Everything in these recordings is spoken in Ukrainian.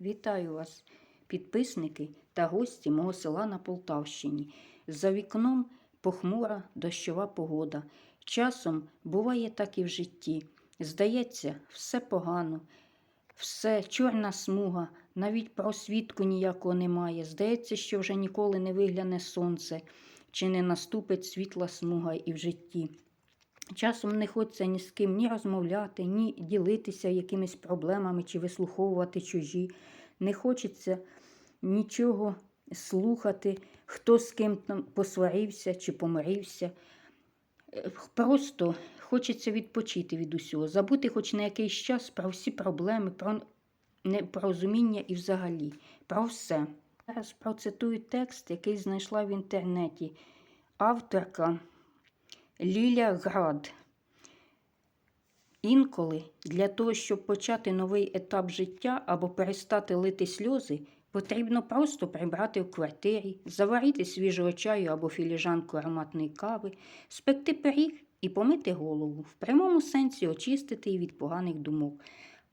Вітаю вас, підписники та гості мого села на Полтавщині. За вікном похмура дощова погода. Часом буває так і в житті. Здається, все погано, все чорна смуга, навіть просвітку ніякого немає. Здається, що вже ніколи не вигляне сонце, чи не наступить світла смуга і в житті. Часом не хочеться ні з ким ні розмовляти, ні ділитися якимись проблемами чи вислуховувати чужі. Не хочеться нічого слухати, хто з ким там посварився чи помирився. Просто хочеться відпочити від усього, забути хоч на якийсь час про всі проблеми, про непорозуміння і взагалі, про все. Зараз процитую текст, який знайшла в інтернеті. Авторка Ліля Град. Інколи для того, щоб почати новий етап життя або перестати лити сльози, потрібно просто прибрати в квартирі, заварити свіжого чаю або філіжанку ароматної кави, спекти пиріг і помити голову, в прямому сенсі очистити її від поганих думок,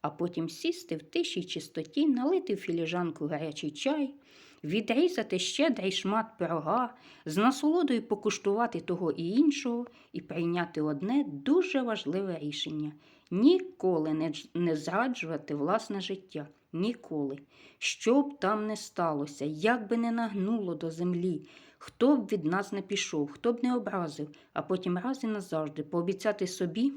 а потім сісти в тиші й чистоті, налити в філіжанку гарячий чай, відрізати щедрий шмат пирога, з насолодою покуштувати того і іншого і прийняти одне дуже важливе рішення ніколи не, зраджувати власне життя. Ніколи. Що б там не сталося, як би не нагнуло до землі, хто б від нас не пішов, хто б не образив, а потім раз і назавжди пообіцяти собі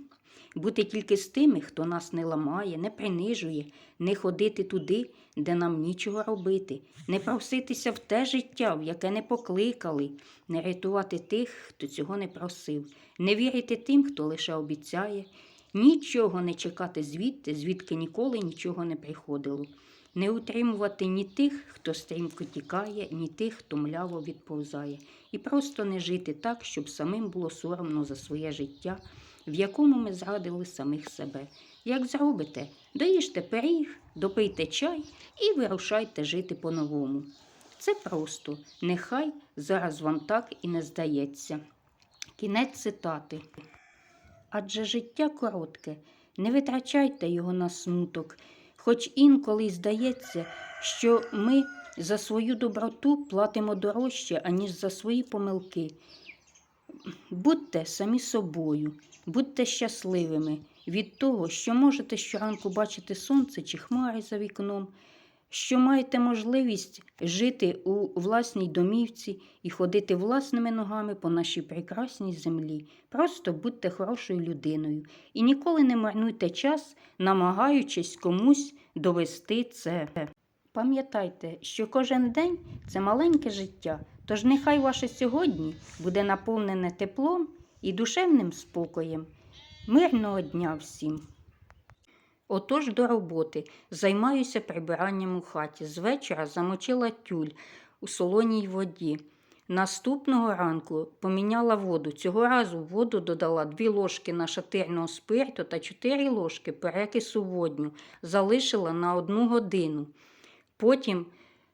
бути тільки з тими, хто нас не ламає, не принижує, не ходити туди, де нам нічого робити, не проситися в те життя, в яке не покликали, не рятувати тих, хто цього не просив, не вірити тим, хто лише обіцяє, нічого не чекати звідти, звідки ніколи нічого не приходило. Не утримувати ні тих, хто стрімко тікає, ні тих, хто мляво відповзає, і просто не жити так, щоб самим було соромно за своє життя, в якому ми зрадили самих себе. Як зробите, доїжте пиріг, допийте чай і вирушайте жити по-новому. Це просто, нехай зараз вам так і не здається. Кінець цитати. Адже життя коротке, не витрачайте його на смуток, хоч інколи здається, що ми за свою доброту платимо дорожче, аніж за свої помилки. Будьте самі собою, будьте щасливими від того, що можете щоранку бачити сонце чи хмари за вікном, що маєте можливість жити у власній домівці і ходити власними ногами по нашій прекрасній землі. Просто будьте хорошою людиною і ніколи не марнуйте час, намагаючись комусь довести це. Пам'ятайте, що кожен день це маленьке життя, тож нехай ваше сьогодні буде наповнене теплом і душевним спокоєм. Мирного дня всім! Отож до роботи займаюся прибиранням у хаті. З вечора замочила тюль у солоній воді. Наступного ранку поміняла воду. Цього разу в воду додала 2 ложки нашатирного спирту та 4 ложки перекису водню. Залишила на 1 годину. Потім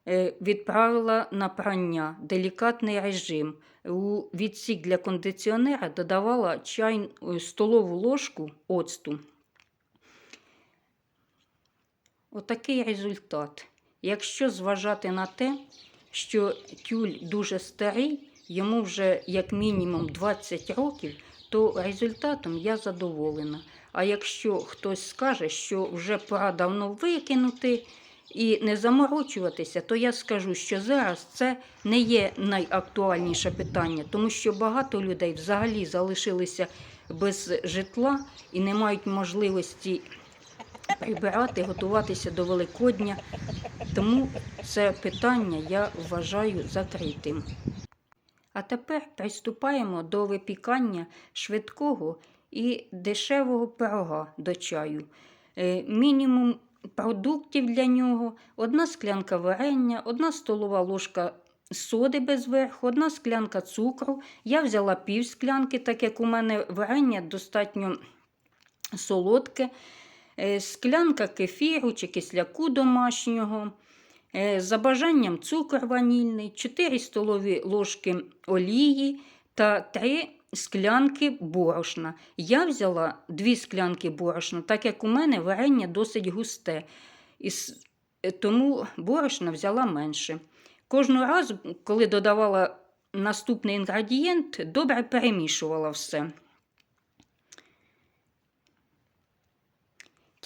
е, відправила на прання, делікатний режим. У відсік для кондиціонера додавала чай, е, столову ложку оцту. Отакий результат. Якщо зважати на те, що тюль дуже старий, йому вже як мінімум 20 років, то результатом я задоволена. А якщо хтось скаже, що вже пора давно викинути і не заморочуватися, то я скажу, що зараз це не є найактуальніше питання, тому що багато людей взагалі залишилися без житла і не мають можливості прибирати, готуватися до Великодня. Тому це питання я вважаю закритим. А тепер приступаємо до випікання швидкого і дешевого пирога до чаю. Е, Мінімум продуктів для нього: одна склянка варення, одна столова ложка соди без верху, одна склянка цукру. Я взяла пів склянки, так як у мене варення достатньо солодке, склянка кефіру чи кисляку домашнього. Е, За бажанням цукор ванільний, 4 столові ложки олії та 3 склянки борошна. Я взяла 2 склянки борошна, так як у мене варення досить густе. І е, тому борошна взяла менше. Кожного разу, коли додавала наступний інгредієнт, добре перемішувала все.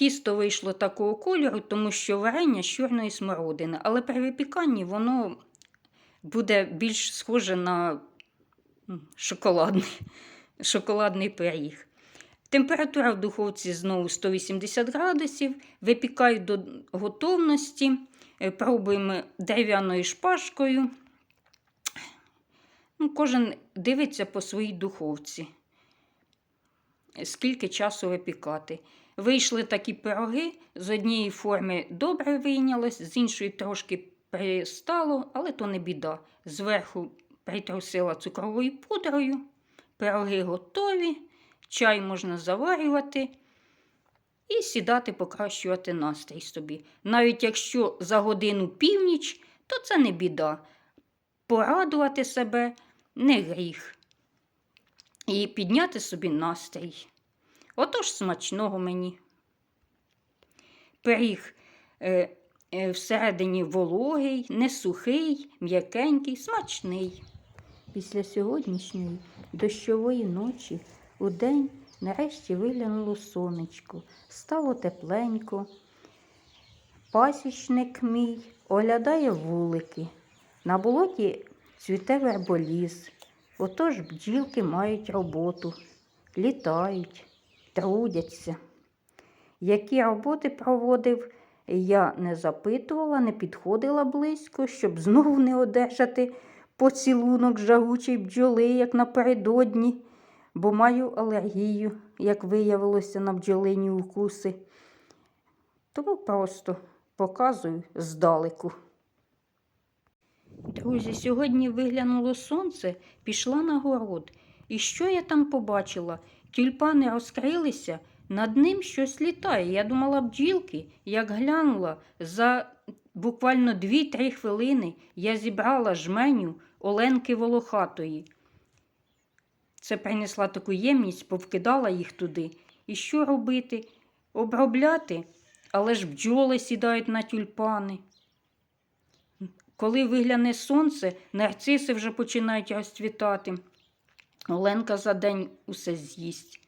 Тісто вийшло такого кольору, тому що варення з чорної смородини, але при випіканні воно буде більш схоже на шоколадний, шоколадний пиріг. Температура в духовці знову 180 градусів. Випікаю до готовності. Е, Пробуємо дерев'яною шпажкою. Ну, кожен дивиться по своїй духовці, скільки часу випікати. Вийшли такі пироги, з однієї форми добре вийнялось, з іншої трошки пристало, але то не біда. Зверху притрусила цукровою пудрою, пироги готові, чай можна заварювати і сідати покращувати настрій собі. Навіть якщо за годину північ, то це не біда. Порадувати себе не гріх. І підняти собі настрій. Отож смачного мені. Пиріг е, е, всередині вологий, не сухий, м'якенький, смачний. Після сьогоднішньої дощової ночі у день нарешті виглянуло сонечко, стало тепленько. Пасічник мій оглядає вулики. На болоті цвіте верболіз. Отож бджілки мають роботу, літають, трудяться. Які роботи проводив, я не запитувала, не підходила близько, щоб знову не одержати поцілунок жагучої бджоли, як напередодні, бо маю алергію, як виявилося на бджолині укуси. Тому просто показую здалеку. Друзі, сьогодні виглянуло сонце, пішла на город. І що я там побачила? Тюльпани розкрилися, над ним щось літає. Я думала бджілки, як глянула, за буквально 2-3 хвилини я зібрала жменю Оленки Волохатої. Це принесла таку ємність, повкидала їх туди. І що робити? Обробляти, але ж бджоли сідають на тюльпани. Коли вигляне сонце, нарциси вже починають розцвітати. Оленка за день усе з'їсть.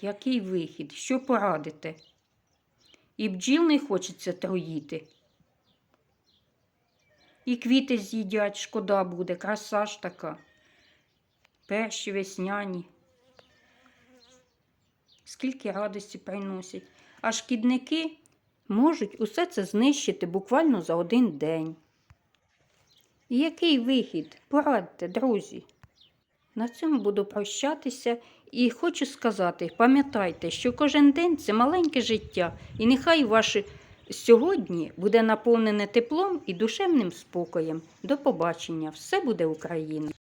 Який вихід? Що порадите? І бджіл не хочеться троїти. І квіти з'їдять, шкода буде, краса ж така. Перші весняні. Скільки радості приносять. А шкідники можуть усе це знищити буквально за один день. І який вихід? Порадьте, друзі. На цьому буду прощатися і хочу сказати: пам'ятайте, що кожен день це маленьке життя, і нехай ваше сьогодні буде наповнене теплом і душевним спокоєм. До побачення! Все буде Україна!